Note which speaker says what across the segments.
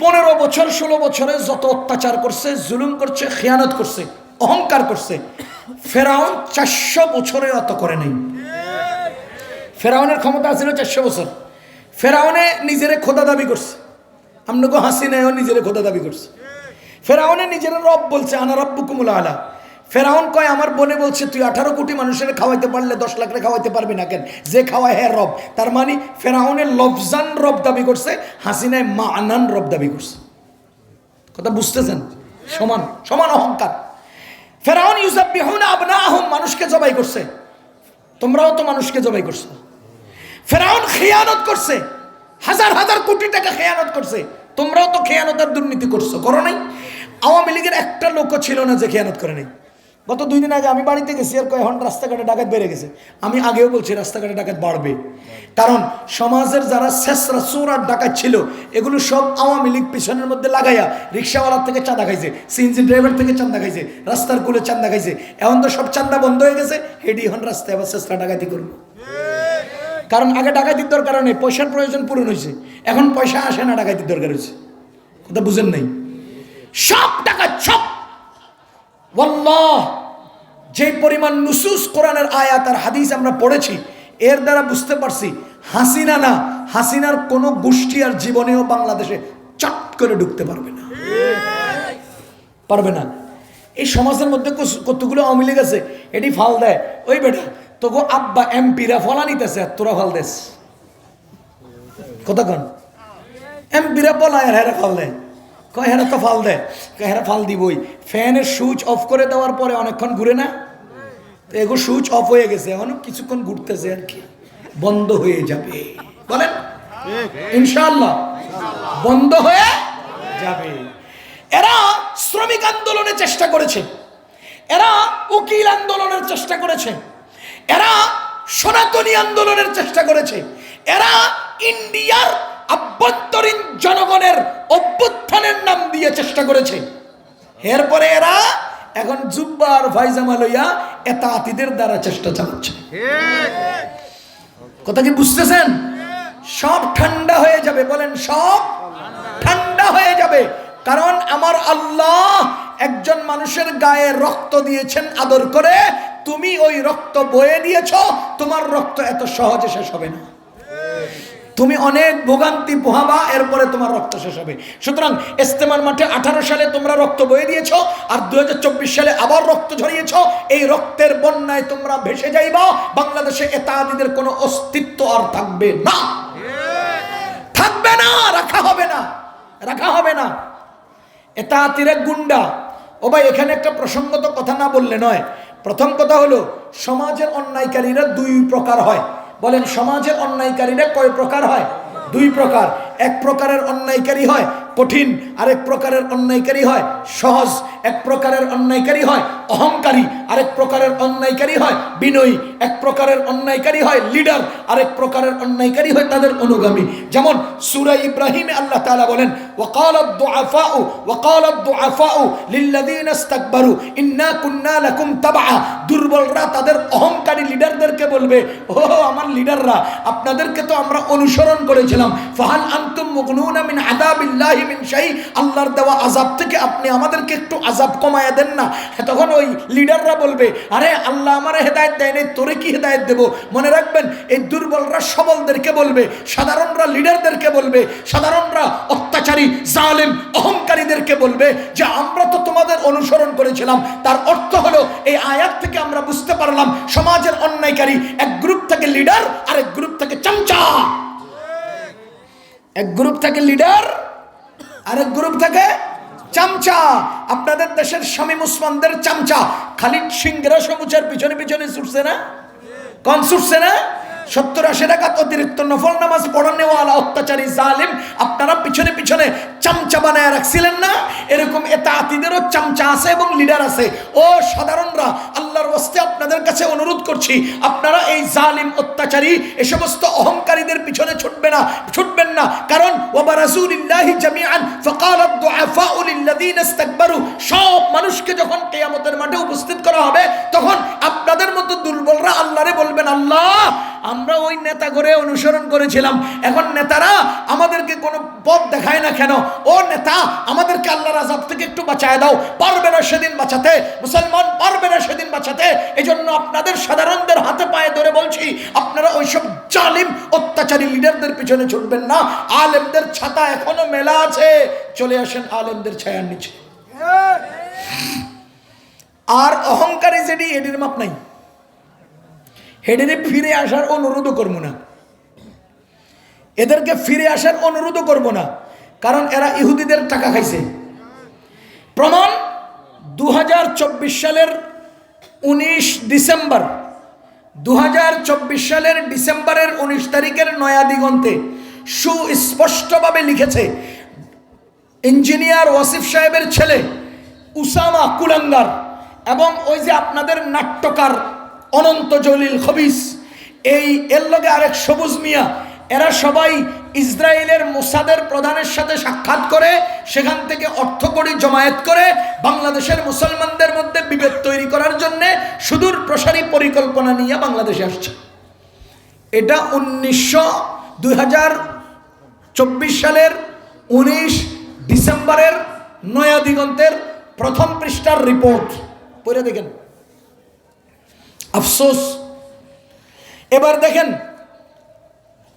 Speaker 1: পনেরো বছর, ষোলো বছরে যত অত্যাচার করছে, জুলুম করছে, খেয়ানত করছে, অহংকার করছে, ফেরাউন চারশো বছরে অত করে নেই। ফেরাউনের ক্ষমতা ছিল চারশো বছর। ফেরাউনে নিজেরে খোদা দাবি করছে। আপনাকে হাসি নেয় নিজেরে খোদা দাবি করছে। ফেরাউনে নিজের রব বলছে, আনা রব্বু কুমুলা আলা। ফেরাউন কয়, আমার বোনে বলছে, তুই আঠারো কোটি মানুষের খাওয়াইতে পারলে দশ লাখরে খাওয়াইতে পারবি না কেন? যে খাওয়ায় হ্যাঁ রব। তার মানে ফেরাউনের লফজান রব দাবি করছে, হাসিনায় মা আনান রব দাবি করছে। কথা বুঝতেছেন? সমান সমান অহংকার। ফেরাউন ইউসাফ বিহুন আবনা আহম মানুষকে জবাই করছে। তোমরাও তো মানুষকে জবাই করছ। ফেরাউন খেয়ানত করছে। হাজার হাজার কোটি টাকা খেয়ানত করছে। তোমরাও তো খেয়ানতের দুর্নীতি করছ, করো নাই? আওয়ামী লীগের একটা লোকও ছিল না যে খেয়ানত করে নাই। গত দুই দিন আগে আমি বাড়িতে গেছি, আর এখন রাস্তাঘাটে ডাকাত বেড়ে গেছে। আমি আগেও বলছি রাস্তাঘাটে ডাকাত বাড়বে। কারণ সমাজের যারা শেষরা চোর আর ডাকাত ছিল, এগুলো সব আওয়ামী লীগ পিছনের মধ্যে লাগাইয়া রিক্সাওয়ালার থেকে চাঁদা খাইছে, সিএনজি ড্রাইভার থেকে চান্দা খাইছে, রাস্তার কুলে চান্দা খাইছে। এখন তো সব চান্দা বন্ধ হয়ে গেছে, হেডি এখন রাস্তায় আবার শেষরা ডাকাতি করব। কারণ আগে ডাকাতির দরকার নেই, পয়সার প্রয়োজন পূরণ হয়েছে। এখন পয়সা আসে না, ডাকাতির দরকার হয়েছে। কথা বুঝেন নাই? সব টাকা, সব। ওয়াল্লাহ! যে পরিমাণ নুসুস কোরআনের আয়াত আর হাদিস আমরা পড়েছি, এর দ্বারা বুঝতে পারছি হাসিনা না, হাসিনার কোনো গোষ্ঠী আর জীবনেও বাংলাদেশে চট করে ঢুকতে পারবে না। পারবে না। এই সমাজের মধ্যে কতগুলো আওয়ামী লীগ আছে, এটি ফাল দেয়। ওই বেটা তোকে আব্বা এমপিরা ফলা নিতেছে আর তোরা ফাল দেস। কতক্ষণ এমপিরা বলায় আর হেরা ফাল দেয়। কয় হেরা তো ফাল দেয়, কয় হেরা ফাল দিবই। ফ্যানের সুইচ অফ করে দেওয়ার পরে অনেকক্ষণ ঘুরে না? এগো সুইচ অফ হয়ে গেছে, এখনও কিছুক্ষণ ঘুরতেছে আর কি। বন্ধ হয়ে যাবে। বলেন? ইনশাল্লাহ বন্ধ হয়ে যাবে। এরা শ্রমিক আন্দোলনের চেষ্টা করেছে। এরা উকিল আন্দোলনের চেষ্টা করেছে। এরা সনাতনী আন্দোলনের চেষ্টা করেছে। এরা ইন্ডিয়ার আভ্যন্তরীণ জনগণের অভ্যুত্থানের নাম দিয়ে চেষ্টা করেছে। এরপরে এরা এখন জুব্বা আর ভাইজামা লইয়া এতাতিদের দ্বারা চেষ্টা চালাচ্ছে। কথা কি বুঝতেছেন? সব ঠান্ডা হয়ে যাবে, বলেন সব ঠান্ডা হয়ে যাবে। কারণ আমার আল্লাহ একজন মানুষের গায়ে রক্ত দিয়েছেন আদর করে, তুমি ওই রক্ত বয়ে দিয়েছ, তোমার রক্ত এত সহজে শেষ হবে না। তুমি অনেক ভোগান্তি, পোহাবা, এরপরে তোমার রক্ত শেষ হবে। সুতরাং ইস্তেমার মাঠে আঠারো সালে তোমরা রক্ত বয়ে দিয়েছ, আর দুই হাজার চব্বিশ সালে আবার রক্ত ঝরিয়েছ। এই রক্তের বন্যায় তোমরা ভেসে যাইবা। বাংলাদেশে এতাদিদের কোনো অস্তিত্ব আর থাকবে না। থাকবে না, রাখা হবে না, রাখা হবে না। এতাতির গুন্ডা। ও ভাই, এখানে একটা প্রসঙ্গত কথা না বললে নয়। প্রথম কথা হলো, সমাজের অন্যায়কারীরা দুই প্রকার হয়। বলেন সমাজের অন্যায়কারীরা কয় প্রকার হয়? দুই প্রকার। এক প্রকারের অন্যায়কারী হয় কঠিন, আরেক প্রকারের অন্যায়কারী হয়, সহজ, এক প্রকারের অন্যায়কারী হয়, অহংকারী, আরেক প্রকারের অন্যায়কারী হয়, বিনয়ী, এক প্রকারের অন্যায়কারী হয়, লিডার, আরেক প্রকারের অন্যায়কারী হয় তাদের অনুগামী। যেমন সূরা ইব্রাহিমে আল্লাহ তালা বলেন দুর্বলরা তাদের অহংকারী লিডারদেরকে বলবে ও আমার লিডাররা, আপনাদেরকে তো আমরা অনুসরণ করেছিলাম। ফাহাল আনতুম মুগনুনা মিন আযাবিল্লাহি মিন শাই আল্লাহর দেওয়া আযাব থেকে আপনি আমাদেরকে একটু আযাব কমায়া দেন না। তখন ওই লিডাররা বলবে, আরে আল্লাহ আমারে হেদায়েত দেয় নাই, তোরে কি হেদায়েত দেব? মনে রাখবেন, এই দুর্বলরা সবলদেরকে বলবে, সাধারণরা লিডারদেরকে বলবে, সাধারণরা অত্যাচারী, জালেম, অহংকারীদেরকে বলবে যে, আমরা তো তোমাদের অনুসরণ করেছিলাম। তার অর্থ হলো, এই আয়াত থেকে আমরা বুঝতে পারলাম, সমাজের অন্যায়কারী এক গ্রুপ থেকে লিডার আর এক গ্রুপ থেকে চামচা। এক গ্রুপ থেকে লিডার আরেক গ্রুপ থাকে চামচা। আপনাদের দেশের স্বামী মুসমানদের চামচা। খালিদ সিংরা সমুচার পিছনে পিছনে ছুটছে না? কন ছুটছে না? সত্তর আশি টাকা অতিরিক্ত নফল নামাজ অত্যাচারী জালিম, আপনারা পিছনে পিছনে চামচা বানায় রাখছিলেন না? এরকম আতিদেরও চামচা আছে এবং লিডার আছে। ও সাধারণরা, আল্লাহর ওয়াস্তে আপনাদের কাছে অনুরোধ করছি, আপনারা এই জালিম, অত্যাচারী, এ সমস্ত অহংকারীদের পিছনে ছুটবে না, ছুটবেন না। কারণ জামিআন সব মানুষকে যখন কিয়ামতের মাঠে উপস্থিত করা হবে, তখন আপনাদের মতো দুর্বলরা আল্লাহরে বলবেন, আল্লাহ আমরা ওই নেতা করে অনুসরণ করেছিলাম। এখন নেতারা আমাদেরকে কোনো পথ দেখায় না কেন? ও নেতা, আমাদেরকে আল্লাহর আজাব থেকে একটু বাঁচায় দাও। পারবে না সেদিন বাঁচাতে। মুসলমান পারবে না সেদিন বাঁচাতে। এই জন্য আপনাদের সাধারণদের হাতে পায়ে ধরে বলছি, আপনারা ওইসব জালিম, অত্যাচারী লিডারদের পিছনে ছুটবেন না। আলেমদের ছাতা এখনও মেলা আছে। চলে আসেন আলেমদের ছায়ার নিচে। আর অহংকারী যেটি, এটির মাপ নাই। হেডেরে ফিরে আসার অনুরোধও করব না। এদেরকে ফিরে আসার অনুরোধও করব না, কারণ এরা ইহুদিদের টাকা খাইছে। প্রমাণ দু হাজার চব্বিশ সালের উনিশ ডিসেম্বর দু হাজার চব্বিশ সালের ডিসেম্বরের উনিশ তারিখের নয়া দিগন্তে সুস্পষ্টভাবে লিখেছে, ইঞ্জিনিয়ার ওয়াসিফ সাহেবের ছেলে উসামা কুলাঙ্গার এবং ওই যে আপনাদের নাট্যকার অনন্ত জলিল খবিস। এই, এর লগে আরেক সবুজ মিয়া। এরা সবাই ইসরায়েলের মোসাদের প্রধানের সাথে সাক্ষাৎ করে, সেখান থেকে অর্থ করি জমায়েত করে বাংলাদেশের মুসলমানদের মধ্যে বিভেদ তৈরি করার জন্য সুদূর প্রসারী পরিকল্পনা নিয়ে বাংলাদেশে আসছে। এটা উনিশশো দুই সালের উনিশ ডিসেম্বরের নয়া দিগন্তের প্রথম পৃষ্ঠার রিপোর্ট। পড়ে দেখেন। আফসোস। এবার দেখেন,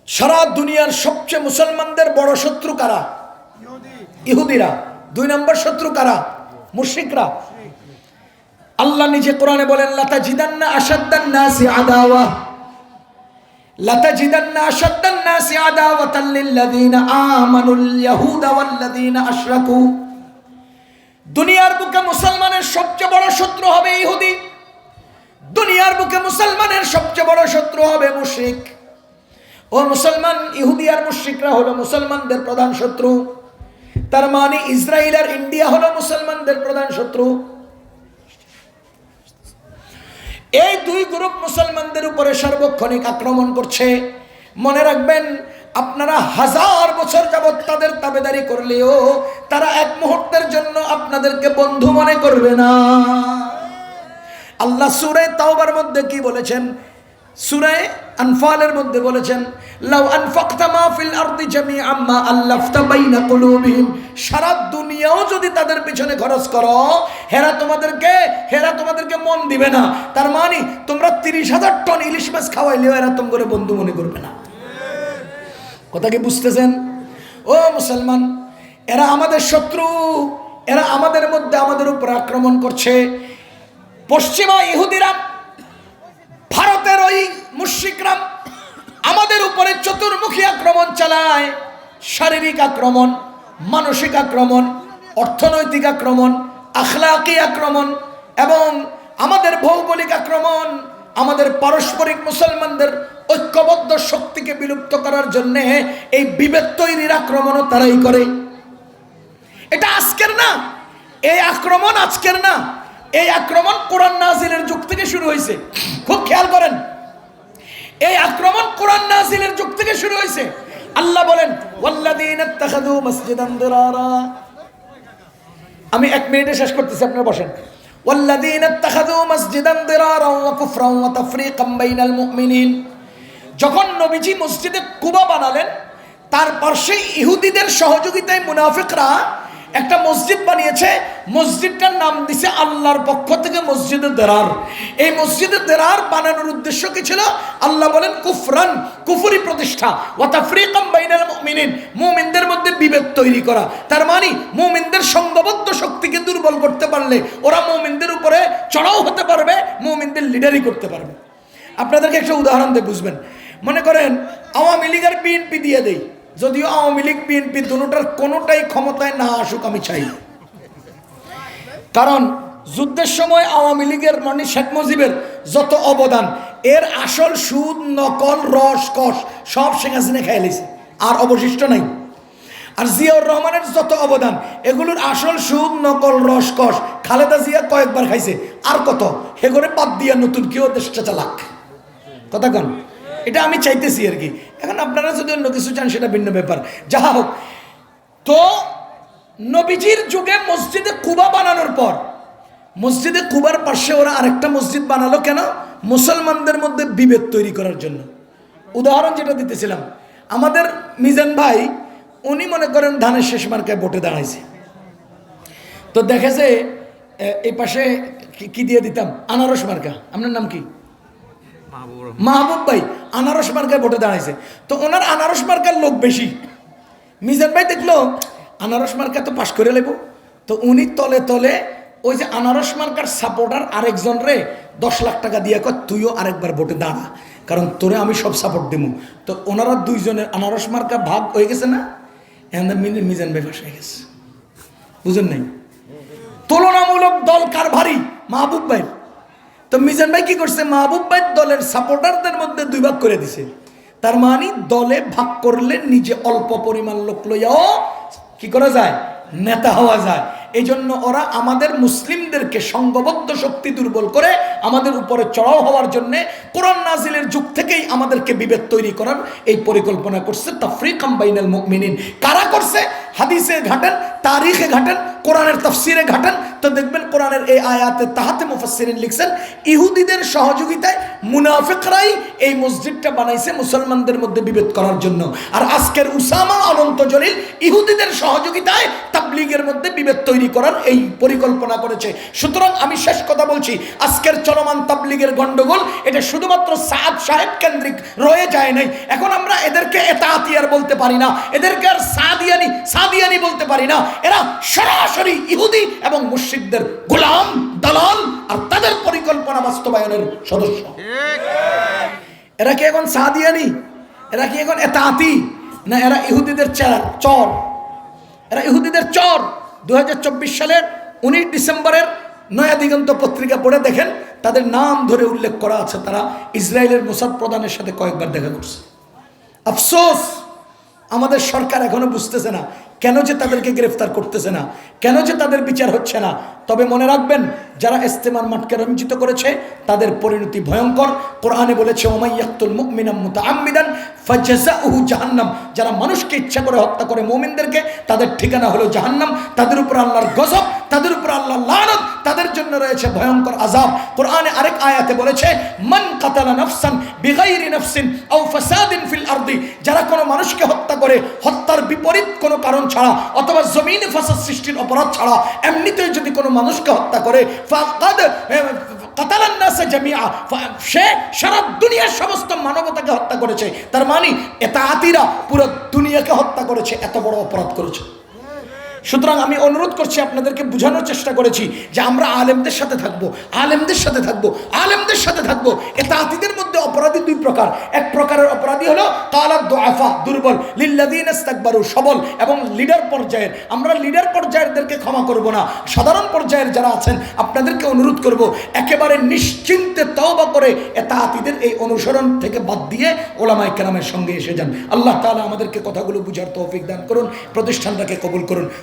Speaker 1: সারা দুনিয়ার সবচেয়ে মুসলমানদের বড় শত্রু কারা? ইহুদিরা। দুই নম্বর শত্রু কারা? মুশিকরা আল্লাহ নিজে কোরআনে বলেন লতা জিদান্না আসাদ্দান্নাসি আদাওয়া। লতা না আসাদ্দান্নাসি আদাওয়াতাল লিল্লাযিনা আমানুল ইয়াহুদা আশরাকু। দুনিয়ার বুকে মুসলমানের সবচেয়ে বড় শত্রু হবে ইহুদি। দুনিয়ার বুকে মুসলমানের সবচেয়ে বড় শত্রু হবে মুশরিক। ও মুসলমান, ইহুদি আর মুশরিকরা হলো মুসলমানদের প্রধান শত্রু। তার মানে ইসরায়েল আর ইন্ডিয়া হলো মুসলমানদের প্রধান শত্রু। এই দুই গ্রুপ মুসলমানদের উপরে সার্বক্ষণিক আক্রমণ করছে। মনে রাখবেন, আপনারা হাজার বছর যাবৎ তাদের তাবেদারি করলেও তারা এক মুহূর্তের জন্য আপনাদেরকে বন্ধু মনে করবে না। আল্লাহ সুরে তাওবার মধ্যে কি বলেছেন? সুরে আনফালের মধ্যে বলেছেন, লাউ আনফাকতা মা ফিল আরদি জামিআম মা আল্লাফতা বাইনা কুলুবিহিম। সারা দুনিয়াও যদি তাদের পিছনে খরচ করো, হেরা তোমাদেরকে হেরা তোমাদেরকে মন দিবে না। তার মানে তোমরা তিরিশ হাজার টন ইলিশ মাছ খাওয়াইলেও এরা তোম করে বন্ধু মনে করবে না। কথা কি বুঝতেছেন? ও মুসলমান, এরা আমাদের শত্রু, এরা আমাদের মধ্যে আমাদের উপর আক্রমণ করছে। পশ্চিমা ইহুদিরা, ভারতের ওই মুশ্রিকরাম আমাদের উপরে চতুর্মুখী আক্রমণ চালায়। শারীরিক আক্রমণ, মানসিক আক্রমণ, অর্থনৈতিক আক্রমণ, আখলাকি আক্রমণ এবং আমাদের ভৌগোলিক আক্রমণ আমাদের পারস্পরিক মুসলমানদের ঐক্যবদ্ধ শক্তিকে বিলুপ্ত করার জন্য এই বিভেদ তৈরির আক্রমণও তারাই করে। এটা আজকের না, এই আক্রমণ আজকের না। এই আক্রমণ কোরআন নাজিলের যুগ থেকে শুরু হয়েছে খুব খেয়াল করেন এই আক্রমণ কোরআন নাজিলের যুগ থেকে শুরু হয়েছে আল্লাহ বলেন ওয়াল্লাযীনা ইত্তাখাযু মাসজিদান দিরারা আমি এক মিনিটে শেষ করতেছি আপনারা বসেন والذين اتخذوا مسجدا ضرارا وكفرا وتفريقا بين المؤمنين যখন নবীজি মসজিদে কুবা বানালেন তার পার্শ্বে ইহুদিদের সহযোগিতায় মুনাফিকরা একটা মসজিদ বানিয়েছে, মসজিদটার নাম দিছে আল্লাহর পক্ষ থেকে মসজিদে দেরার। এই মসজিদে দেরার বানানোর উদ্দেশ্য কি ছিল? আল্লাহ বলেন, কুফরান, কুফুরি প্রতিষ্ঠা। ওয়াতাফরিকাম বাইনাল মুমিনিন, মুমিনদের মধ্যে বিভেদ তৈরি করা। তার মানে মুমিনদের সঙ্গবদ্ধ শক্তিকে দুর্বল করতে পারলে ওরা মুমিনদের উপরে চড়াও হতে পারবে, মুমিনদের লিডারই করতে পারবে। আপনাদেরকে একটা উদাহরণ দিয়ে বুঝবেন। মনে করেন, আওয়ামী লীগ আর বিএনপি দিয়ে দেই। যদিও আওয়ামী লীগ, বিএনপি দুটার কোনোটাই ক্ষমতায় না আসুক আমি চাই। কারণ যুদ্ধের সময় আওয়ামী লীগের মানে শেখ মুজিবের যত অবদান, এর আসল সুদ, নকল, রস, কষ সব শেখ হাসিনা খেয়ে লিছে, আর অবশিষ্ট নাই। আর জিয়াউর রহমানের যত অবদান, এগুলোর আসল সুদ, নকল, রস, কষ খালেদা জিয়া কয়েকবার খাইছে, আর কত? হেগরে বাদ দিয়া নতুন কেউ দেশটা চালাক। কথা কন। এটা আমি চাইতেছি আর কি। এখন আপনারা যদি অন্য কিছু চান সেটা ভিন্ন ব্যাপার। যাহা হোক তো নবীজির যুগে মসজিদে কুবা বানানোর পর মসজিদে কুবার পাশে ওরা আরেকটা মসজিদ বানালো কেন? মুসলমানদের মধ্যে বিভেদ তৈরি করার জন্য। উদাহরণ যেটা দিতেছিলাম আমাদের মিজান ভাই উনি মনে করেন ধানের শেষ মার্কায় ভোটে দাঁড়াইছে। তো দেখেছে এই পাশে কি- কি দিয়ে দিতাম? আনারস মার্কা। আপনার নাম কি? মাহবুব ভাই। আনারস মার্কায় ভোটে দাঁড়াইছে। তো ওনার আনারস মার্কার লোক বেশি। মিজান ভাই দেখল, আনারস মার্কা তো পাশ করে লেব। তো উনি তলে তলে ওই যে আনারস মার্কার সাপোর্টার আরেকজন রে, দশ লাখ টাকা দিয়ে কর তুইও আরেকবার ভোটে দাঁড়া, কারণ তোরে আমি সব সাপোর্ট দেবো তো ওনারা দুইজনের আনারস মার্কা ভাগ হয়ে গেছে না? এখন মিজান ভাই ফাঁস হয়ে গেছে। বুঝেন নাই? তুলনামূলক দল কার ভারী? মাহবুব ভাই তো মিজান ভাই কি করছে? মাহবুব ভাই দলের সাপোর্টারদের মধ্যে দুই ভাগ করে দিছে। তার মানে দলে ভাগ করলে নিজে অল্প পরিমাণ লোক লইয়াও কি করা যায়? নেতা হওয়া যায়। এই জন্য ওরা আমাদের মুসলিমদেরকে সংঘবদ্ধ শক্তি দুর্বল করে আমাদের উপরে চড়াও হওয়ার জন্য কোরআন নাজিলের যুগ থেকেই আমাদেরকে বিভেদ তৈরি করার এই পরিকল্পনা করছে। তাফরিকাম বাইনাল মুমিনিন। কারা করছে? হাদিসে ঘাটেন তারিখে ঘাটেন, কোরআনের তফসিরে ঘাটেন, তো দেখবেন কোরআনের এই আয়াতে তাহাতে মুফাসসিরিন লিখছেন, ইহুদিদের সহযোগিতায় মুনাফিকরাই এই মসজিদটা বানাইছে মুসলমানদের মধ্যে বিভেদ করার জন্য। আর আজকের উসামা অনন্ত জলিল ইহুদিদের সহযোগিতায় তাবলিগের মধ্যে বিভেদ তৈরি করার এই পরিকল্পনা করেছে। সুতরাং আমি শেষ কথা বলছি, আজকের চলমান তাবলিগের গণ্ডগোল, এটা শুধুমাত্র সাদ সাহেব কেন্দ্রিক রয়ে যায় নাই। এখন আমরা এদেরকে এতাতিয়ার বলতে পারি না, এদেরকে আর সাদিয়ানি সাদিয়ানি বলতে পারি না। এরা সরাসরি ইহুদি এবং মুশরিকদের গোলাম, দালাল আর তাদের পরিকল্পনা বাস্তবায়নের সদস্য। এরা কি এখন সাদিয়ানি? এরা কি এখন এতাতি? না, এরা ইহুদিদের চর। এরা ইহুদিদের চর। দু সালের উনিশ ডিসেম্বরের নয়া দিগন্ত পত্রিকা পড়ে দেখেন, তাদের নাম ধরে উল্লেখ করা আছে তারা ইসরায়েলের মোসাদ প্রধানের সাথে কয়েকবার দেখা করছে। আফসোস! আমাদের সরকার এখনও বুঝতেছে না কেন যে তাদেরকে গ্রেফতার করতেছে না, কেন যে তাদের বিচার হচ্ছে না। তবে মনে রাখবেন, যারা ইস্তেমার মাঠকে রঞ্জিত করেছে, তাদের পরিণতি ভয়ঙ্কর। কোরআনে বলেছে ওমাইয়াক্তুল মুমিনাম মুতাআম্মিদান ফাজাজাউহু জাহান্নাম। যারা মানুষকে ইচ্ছা করে হত্যা করে মুমিনদেরকে, তাদের ঠিকানা হলো জাহান্নাম। তাদের উপর আল্লাহর গজব তাদের উপর আল্লাহর লানত, তাদের জন্য রয়েছে ভয়ঙ্কর আযাব। কোরআনে আরেক আয়াতে বলেছে, মান কাতালা নাফসান বিগাইরি নাফসিন আও ফাসাদিন ফিল আরদি। যারা কোনো মানুষকে হত্যা করে, হত্যার বিপরীত কোনো কারণ ছাড়া, অথবা জমিনে ফাসাদ সৃষ্টির অপরাধ ছাড়া, এমনিতেই যদি কোনো মানুষকে হত্যা করে, ফাকাদ কাতালান নাসে জামিআ। ফা- সে সারা দুনিয়ার সমস্ত মানবতাকে হত্যা করেছে। তার মানে এটা আতিরা পুরো দুনিয়াকে হত্যা করেছে, এত বড় অপরাধ করেছে। সুতরাং আমি অনুরোধ করছি আপনাদেরকে বোঝানোর চেষ্টা করেছি যে আমরা আলেমদের সাথে থাকব, আলেমদের সাথে থাকব, আলেমদের সাথে থাকব। এটা আতিদের মধ্যে অপরাধী দুই প্রকার। এক প্রকারের অপরাধী হলো কালাদ দোয়াফা দুর্বল লিল্লাদিন ইস্তাকবারু, সবল এবং লিডার পর্যায়ের। আমরা লিডার পর্যায়েরদেরকে ক্ষমা করব না। সাধারণ পর্যায়ের যারা আছেন, আপনাদেরকে অনুরোধ করব, একেবারে নিশ্চিন্তে তওবা করে এটা আতিদের এই অনুসরণ থেকে বাদ দিয়ে ওলামাই কেরামের সঙ্গে এসে যান। আল্লাহ তাআলা আমাদেরকে কথাগুলো বুঝার তৌফিক দান করুন, প্রতিষ্ঠানটাকে কবুল করুন।